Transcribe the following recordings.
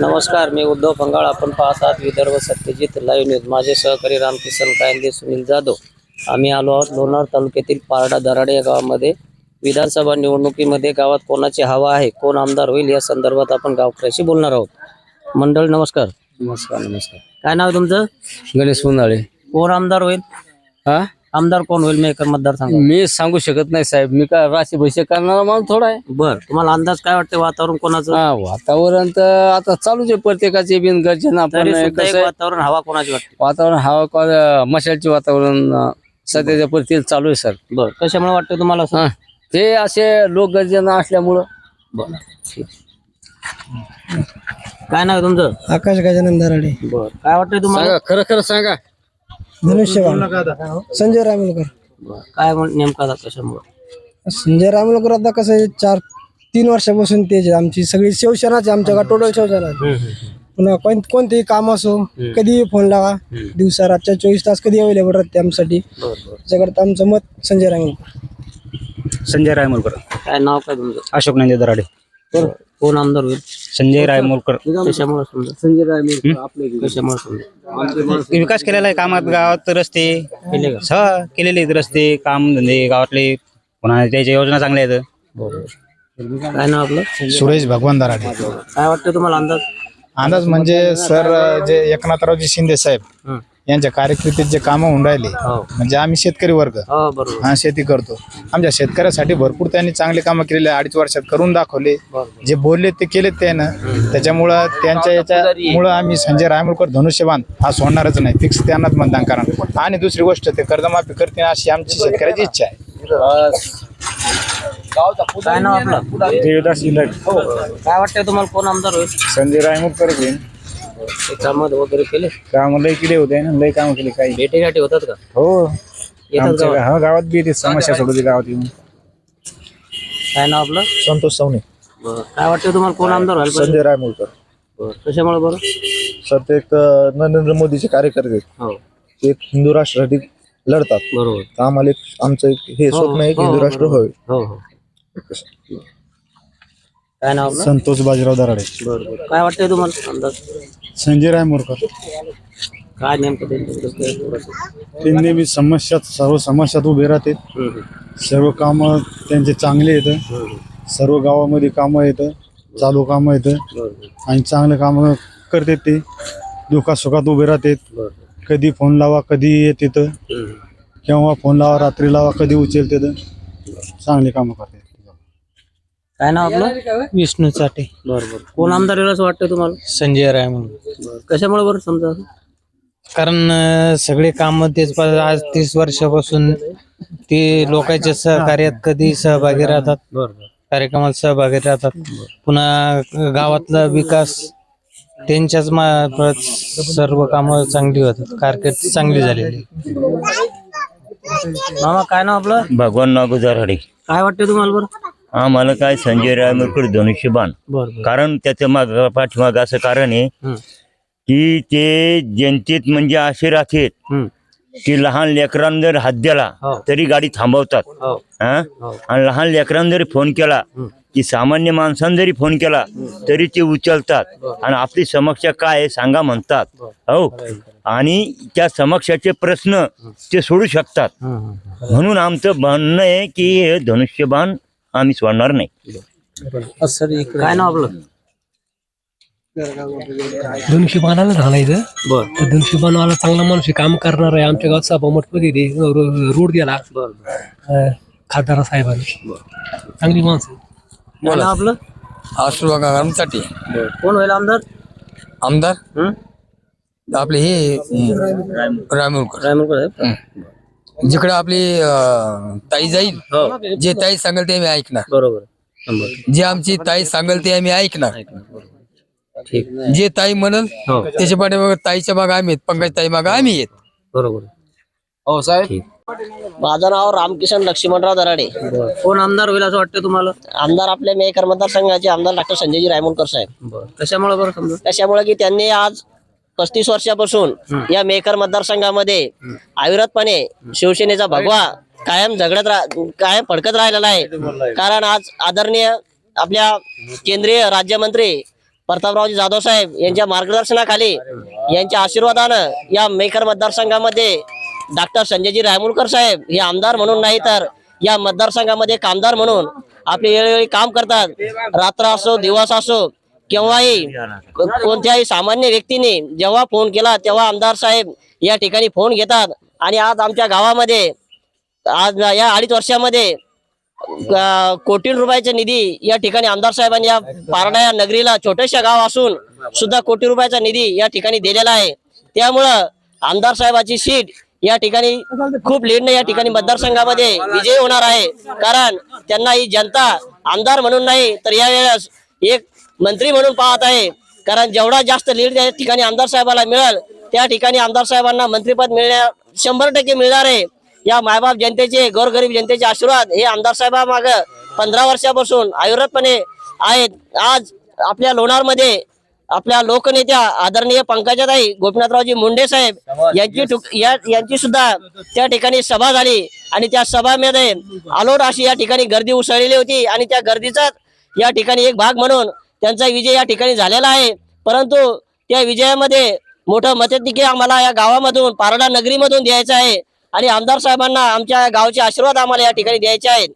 नमस्कार मी उद्धव पंगाळ आपण पाहत आहात विदर्भ सत्यजित लाईव्ह न्यूज. माझे सहकारी रामकिसन कायंदे सुनील जाधव. आम्ही आलो आहोत लोणार तालुक्यातील पारडा दराडे या गावामध्ये. विधानसभा निवडणुकीमध्ये गावात कोणाची हवा आहे कोण आमदार होईल या संदर्भात आपण गावकऱ्याशी बोलणार आहोत. मंडळ नमस्कार. नमस्कार नमस्कार. काय नाव आहे तुमचं? गणेश उन्हाळे कोण आमदार होईल? हा? आमदार कोण होईल मेकर मतदारसंघ मी सांगू शकत नाही साहेब. मी काय राशी भैसे करणारा माणूस थोडा आहे. बर तुम्हाला अंदाज काय वाटते वातावरण कोणाचं? हा वातावरण तर आता चालूच आहे. प्रत्येकाचे बिन गर्जना तरी आपण सुद्धा एक कसं आहे, वातावरण हवा कोणाची वाटते? वातावरण हवा का- मशालचे वातावरण अं, सध्याच्या परिस्थितीत चालू आहे सर. बर कशामुळे वाटतं तुम्हाला असं? हा ते असे लोक गर्जना असल्यामुळं. बर ठीक. काय नाव आहे तुमचं? आकाश गजानन दराडे. बर काय वाटतंय तुम्हाला? सांगा खरं खरं सांगा. धनुष्यबाण संजय रायमुलकर बरं. काय म्हण- नेमका आता कशामुळे? संजय रायमुलकर आता कसं आहे चार तीन वर्षापासून तेच आहे. आमची सगळी शिवसेनाच आहे आमच्या गावात टोटल शिवसेना आहे. पुन्हा कोण कोणतेही काम असो कधीही फोन लावा. दिवसा रातच्या चोवीस तास कधी अवेलेबल राहते आमच्यासाठी. त्याच्याकरता आमचं मत संजय रायमुलकर संजय रायमोलकर काय नाव काय तुमचं? अशोक नंदे दराडे. बरं. कोण आमदार होईल? संजय रायमोलकर. कशामुळे समजा? संजय राय कशामुळे समजा? विकास केलेला आहे कामात गावात रस्ते? केले का? हा केलेले आहेत रस्ते काम धंदे गावातले. पुन्हा त्याच्या योजना चांगल्या आहेत. काय नाव आपलं? सुरेश भगवान दराडे. काय वाटतं तुम्हाला अंदाज? अंदाज म्हणजे सर जे एकनाथरावजी शिंदे साहेब हं. यांच्या कार्यकिर्दीत जे कामं होऊन राहिले हो. म्हणजे आम्ही शेतकरी वर्ग. हो बरोबर. हा शेती करतो. आमच्या शेतकऱ्यासाठी भरपूर त्यांनी चांगले कामं केलेले अडीच वर्षात करून दाखवले. बरोबर. जे बोलले ते केलेत त्यानं. त्याच्यामुळं त्यांच्या याच्यामुळं आम्ही संजय रायमुलकर धनुष्यबाण हा सोडणारच नाही. फिक्स त्यांनाच मतदान करा आणि दुसरी गोष्ट ते कर्जमाफी करतील अशी आमची शेतकऱ्याची इच्छा आहे. काय नाव आपलं? देवदास काय वाटतंय तुम्हाला? कोण आमदार होईल? संजय रायमोलकर ते कामं वगैरे केले? काम लय केले होते ना लय काम केले काही. भेटे गाठी होतात का? हो. येतात आमच्या गावात? हा गावात बी ते समस्या सोडवली गावात येऊन. काय नाव आपलं? संतोष सवणे बरं. काय वाटतं तुम्हाला कोण आमदार व्हायला पाहिजे? संजय रायमुलकर. बरं. कशामुळे बरं? सर ते एक नरेंद्र मोदीचे कार्यकर्ते. आहेत. हो. ते एक हिंदू राष्ट्रसाठी लढतात. बरोबर. तर आम्हाला एक आमचं एक हे स्वप्न आहे की हो, हिंदू हो, राष्ट्र. होय हो हो. काय नाव आपलं? संतोष बाजीराव दराडे. बरं बरं. काय वाटतंय तुम्हाला अंदाज? संजय रायमोरकर. काय नेमकं त्यांच्याबद्दल काय थोडंसं? ते नेहमी समस्यात सर्व समस्यात उभे राहते. हम्म, सर्व कामं त्यांचे चांगले येतं. हम्म. सर्व गावामध्ये कामं येतं. चालू कामं येतं. आणि चांगले कामं करतात ते. दुःखात सुखात उभे राहतात कधी फोन लावा कधी येत हम्म. केव्हा फोन लावा रात्री लावा कधी उचलते तर. चांगली कामं करतात काय नाव आपलं? विष्णू चाटे. बरं बरं. कोण आमदार असं वाटतंय तुम्हाला? संजय रायमुल बरं. कशामुळे बरं समजा? कारण अं, सगळे काम तेच पा- आज तीस वर्षापासून ते लोकांच्या सहकार्यात कधी सहभागी राहतात. कार्यक्रमात सहभागी राहतात. पुन्हा गावातला विकास त्यांच्याच मार्फत सर्व कामं चांगली होतात. कारकीर्द चांगली झालेली मामा काय नाव आपलं? भगवान नागोजाराडे काय वाटतंय तुम्हाला बरं? आम्हाला काय संजय रायमोरकर धनुष्यबाण बरं बरं. कारण त्याचं माग पाठीमाग असं कारण आहे की ते जनतेत म्हणजे असे राहतात हम्म. की लहान लेकरांना जर हात दिला हो. तरी गाडी थांबवतात. हो. हा. आणि लहान लेकरांना जरी फोन केला की सामान्य माणसानं जरी फोन केला तरी ते उचलतात. आणि आपली समस्या काय आहे सांगा म्हणतात. हो. आणि त्या समस्याचे प्रश्न ते सोडू शकतात. म्हणून आमचं म्हणणं आहे की हे धनुष्यबाण आम्ही सोडणार नाही. काय नाव आपलं? धनुष्यबाणाला घालायचं बरं. तर धनुष्यबाणवाला चांगला माणूस आहे, काम करणार आहे. आमच्या गावात सभा मध्ये ते रो- रोड गेला. बरं अं, खासदार साहेबांनी. चांगली माणसं काय नाव आपलं? आश्रवासाठी बरं. कोण होईल आमदार? आमदार? आपले हे रायमुरकर रायमुलकर. साहेब. जिकडे आपली अं, ताई जाईल हो. जे ताई सांगेल ते आम्ही ऐकणार. बरोबर. शंभर. जे आमची ताई सांगेल ते आम्ही ऐकणार. ठीक. जे ताई म्हणल हो. त्याच्या पाठीमागे ताईच्या मागे आम्ही आहेत पंकज ताई मागे आम्ही येत बरोबर. हो साहेब. माझं नाव रामकिशन लक्ष्मणराव दराडे. बरं. कोण आमदार होईल असं वाटतं तुम्हाला? आमदार आपल्या मेकर मतदारसंघाचे आमदार डॉक्टर संजयजी रायमुलकर साहेब. बरं. कशामुळे बरं समजा? त्याच्यामुळे की त्यांनी आज पस्तीस वर्षापासून या मेकर मतदारसंघामध्ये अविरतपणे शिवसेनेचा भगवा कायम झगडत कायम फडकत राहिलेला आहे. कारण आज आदरणीय आपल्या केंद्रीय राज्यमंत्री प्रतापरावजी जाधव साहेब यांच्या मार्गदर्शनाखाली यांच्या आशीर्वादानं या मेकर मतदारसंघामध्ये डॉक्टर संजयजी रायमुलकर साहेब हे आमदार म्हणून नाही तर या मतदारसंघामध्ये कामदार म्हणून आपले वेळोवेळी काम करतात. रात्र असो दिवस असो केव्हाही कोणत्याही सामान्य व्यक्तीने जेव्हा फोन केला तेव्हा आमदार साहेब या ठिकाणी फोन घेतात. आणि आज आमच्या गावामध्ये आज या अडीच वर्षामध्ये कोटी रुपयाचा निधी या ठिकाणी आमदार साहेबांनी या पारडा या नगरीला छोटंसं गाव असून सुद्धा कोटी रुपयाचा निधी या ठिकाणी दिलेला आहे. त्यामुळं आमदार साहेबाची सीट या ठिकाणी खूप लीडने या ठिकाणी मतदारसंघामध्ये विजयी होणार आहे. कारण त्यांना ही जनता आमदार म्हणून नाही तर यावेळेस एक मंत्री म्हणून पाहत आहे. कारण जेवढा जास्त लीड या ठिकाणी आमदार साहेबाला मिळेल त्या ठिकाणी आमदार साहेबांना मंत्रीपद मिळण्या शंभर टक्के मिळणार आहे. या मायबाप जनतेचे गोरगरीब जनतेचे आशीर्वाद हे आमदार साहेबामाग पंधरा वर्षापासून आयुर्वेदपणे आहेत. आज आपल्या लोणारमध्ये आपल्या लोकनेत्या आदरणीय पंकजाताई गोपीनाथरावजी मुंडे साहेब यांची यांची सुद्धा त्या ठिकाणी सभा झाली आणि त्या सभामध्ये आलोड अशी या ठिकाणी गर्दी उसळलेली होती आणि त्या गर्दीचाच या ठिकाणी एक भाग म्हणून त्यांचा विजय या ठिकाणी झालेला आहे. परंतु त्या विजयामध्ये मोठं मताधिक्य आम्हाला या गावामधून पारडा नगरीमधून द्यायचं आहे. आणि आमदार साहेबांना आमच्या गावचे आशीर्वाद आम्हाला या ठिकाणी द्यायचे आहेत.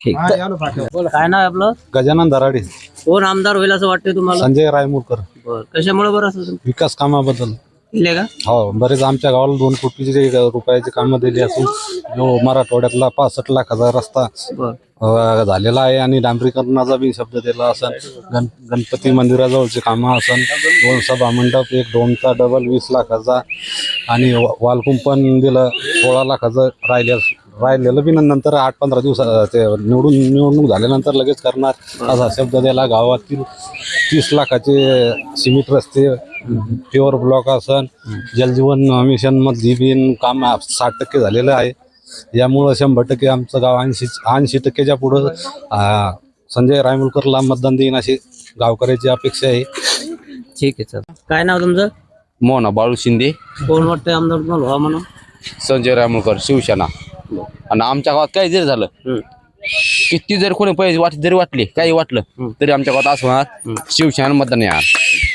काय नाव आहे आपलं? गजानन दराडे. कोण आमदार होईल असं वाटतंय तुम्हाला? संजय रायमुरकर. बरं. कशामुळे बरं असं? विकास कामाबद्दल. दिले का? हो बरेच आमच्या गावाला दोन कोटीचे रुपयाची कामं दिली असून जो मराठवाड्यातला पासष्ट लाखाचा रस्ता बरं. अ, झालेला आहे आणि डांबरीकरणाचा बी शब्द दिला असन गण गणपती मंदिराजवळचे कामं असन दोन सभा मंडप एक डोमचा डबल वीस लाखाचा आणि वा- वालकुंपण दिलं सोळा लाखाचं राहिले राहिलेलं बी नंतर आठ पंधरा दिवसा ते निवडून निवडणूक झाल्यानंतर लगेच करणार असा शब्द दिला. गावातील तीस लाखाचे सिमेंट रस्ते प्युअर ब्लॉक असन जलजीवन मिशन मधली बी काम साठ टक्के झालेलं आहे. यामुळं शंभर टक्के आमचं गाव ऐंशी ऐंशी टक्केच्या पुढं संजय रायमुलकरला मतदान देईन अशी गावकऱ्याची अपेक्षा आहे. ठीक आहे सर काय नाव तुमचं? मोना बाळू शिंदे. कोण वाटतंय आमदार तुम्हाला? व्हा म्हणून संजय रामोलकर शिवसेना. आणि आमच्या गावात काही जरी झालं हम्म. किती जर कोणी पैसे वाट जरी वाटले काही वाटलं तरी आमच्या गावात असं होणार शिवसेना मतदान येणार.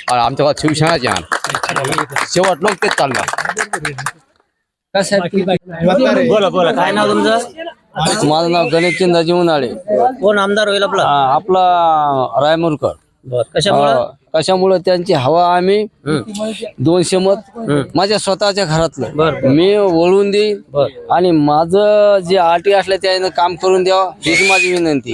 आमच्या गावात शिवसेनाच येणार शेवट लोक तेच चालणार बोला बोला काय नाव तुमचं माझं नाव गणेश चंदाजी उन्हाळे कोण आमदार होईल आपला आपला रायमुरकर कशामुळं त्यांची हवा आम्ही दोनशे मत माझ्या स्वतःच्या घरातलं मी वळून देईन आणि माझं जे आटी असलं त्यानं काम करून द्यावं हीच माझी विनंती